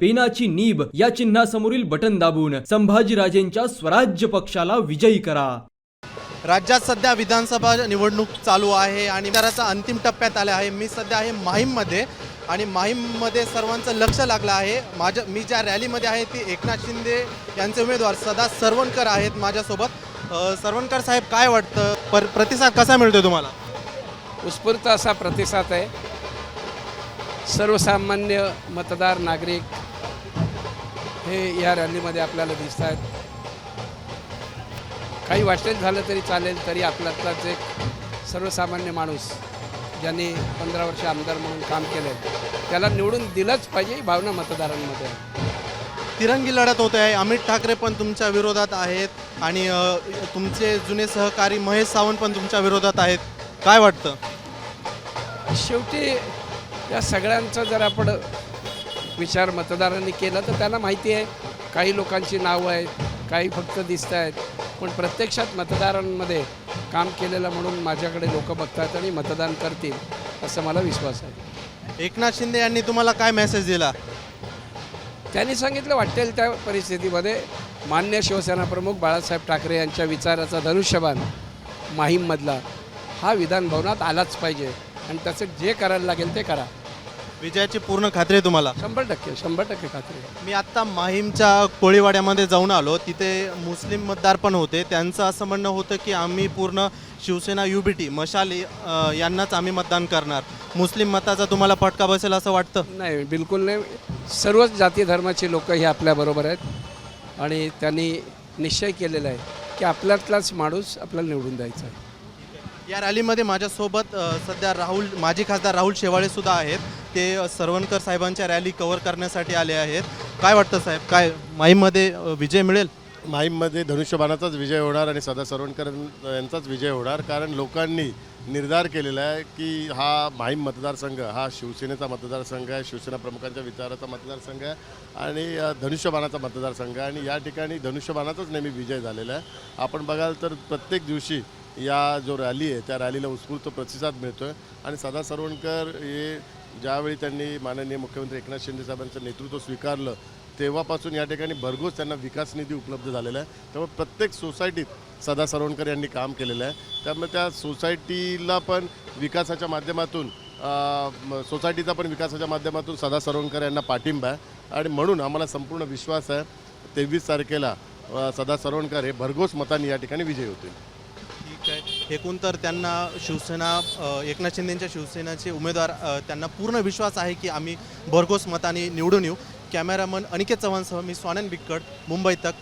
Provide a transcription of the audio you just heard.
पेनाची nib या चिन्हासमोरील button दाबून संभाजीराजेंच्या स्वराज्य पक्षाला विजयी करा. राज्यात सध्या विधानसभा निवडणूक चालू आहे आणि प्रचाराचा अंतिम टप्प्यात आले आहे. मी सध्या आहे माहीममध्ये आणि माहीममध्ये सर्वांचं लक्ष लागलं आहे. माझ्या मी ज्या रॅलीमध्ये आहे ती एकनाथ शिंदे यांचे उमेदवार सदा सरवणकर आहेत माझ्यासोबत. सरवणकर साहेब काय वाटतं? पर प्रतिसाद कसा मिळतो तुम्हाला? उत्स्फूर्त असा प्रतिसाद आहे. सर्वसामान्य मतदार नागरिक हे या रॅलीमध्ये आपल्याला दिसत आहेत काही वाटेल झालं तरी चालेल तरी आपल्यातलाच एक सर्वसामान्य माणूस ज्यांनी पंधरा वर्ष आमदार म्हणून काम केलं आहे त्याला निवडून दिलंच पाहिजे ही भावना मतदारांमध्ये आहे. तिरंगी लढत होते आहे. अमित ठाकरे पण तुमच्या विरोधात आहेत आणि तुमचे जुने सहकारी महेश सावंत पण तुमच्या विरोधात आहेत. काय वाटतं? शेवटी या सगळ्यांचा जर आपण विचार मतदारांनी केला तर त्यांना माहिती आहे. काही लोकांची नावं आहेत काही फक्त दिसत आहेत. पण प्रत्यक्षात मतदारांमध्ये काम केलेलं म्हणून माझ्याकडे लोक बघतात आणि मतदान करतील असं मला विश्वास आहे. एकनाथ शिंदे यांनी तुम्हाला काय मेसेज दिला? त्यांनी सांगितलं वाटेल त्या परिस्थितीमध्ये मान्य शिवसेना प्रमुख बाळासाहेब ठाकरे यांच्या विचाराचा धनुष्यबाण माहीममधला हा विधानभवनात आलाच पाहिजे. आणि त्याचं जे करायला लागेल ते करा. विजयाची पूर्ण खात्री आहे तुम्हाला? शंभर टक्के शंभर टक्के खात्री आहे. मी आत्ता माहीमच्या कोळीवाड्यामध्ये जाऊन आलो. तिथे मुस्लिम मतदार पण होते. त्यांचं असं म्हणणं होतं की आम्ही पूर्ण शिवसेना यू बी टी मशाली अ, यांनाच आम्ही मतदान करणार. मुस्लिम मताचा तुम्हाला फटका बसेल असं वाटतं? नाही बिलकुल नाही. सर्वच जाती धर्माचे लोक हे आपल्याबरोबर आहेत. आणि त्यांनी निश्चय केलेला आहे की आपल्यातलाच माणूस आपल्याला निवडून द्यायचा आहे. या रॅलीमध्ये माझ्यासोबत अ, सध्या राहुल माजी खासदार राहुल शेवाळे सुद्धा आहेत. ते सरवणकर साहेबांच्या रॅली कव्हर करण्यासाठी आले आहेत. काय वाटतं साहेब? काय माहीममध्ये विजय मिळेल? माहीममध्ये धनुष्यबाणाचाच विजय होणार आणि सदा सरवणकर यांचाच विजय होणार. कारण लोकांनी निर्धार केलेला आहे की हा माहीम मतदारसंघ हा शिवसेनेचा मतदारसंघ आहे शिवसेना प्रमुखांच्या विचाराचा मतदारसंघ आहे आणि धनुष्यबाणाचा मतदारसंघ आहे. आणि या ठिकाणी धनुष्यबाणाचाच नेहमी विजय झालेला आहे. आपण बघाल तर प्रत्येक दिवशी या जो रॅली आहे त्या रॅलीला उत्स्फूर्त प्रतिसाद मिळतो आहे आणि सदा सरवणकर हे ज्यावेळी त्यांनी माननीय मुख्यमंत्री एकनाथ शिंदे साहेबांचं नेतृत्व स्वीकारलं तेव्हापासून या ठिकाणी भरघोस त्यांना विकास निधी उपलब्ध झालेला आहे. त्यामुळे प्रत्येक सोसायटीत सदा सरवणकर यांनी काम केलेलं आहे. त्यामुळे त्या सोसायटीला पण विकासाच्या माध्यमातून सोसायटीचा पण विकासाच्या माध्यमातून सदा सरवणकर यांना पाठिंबा आहे. आणि म्हणून आम्हाला संपूर्ण विश्वास आहे तेवीस तारखेला सदा सरवणकर हे भरघोस मतांनी या ठिकाणी विजयी होतील. एकूण तर त्यांना शिवसेना एकनाथ शिंदेंच्या शिवसेनेचे उमेदवार त्यांना पूर्ण विश्वास आहे की आम्ही भरघोस मताने निवडून येऊ. कॅमेरामन अनिकेत चव्हाणसह मी स्वानंद बिक्कड मुंबई तक.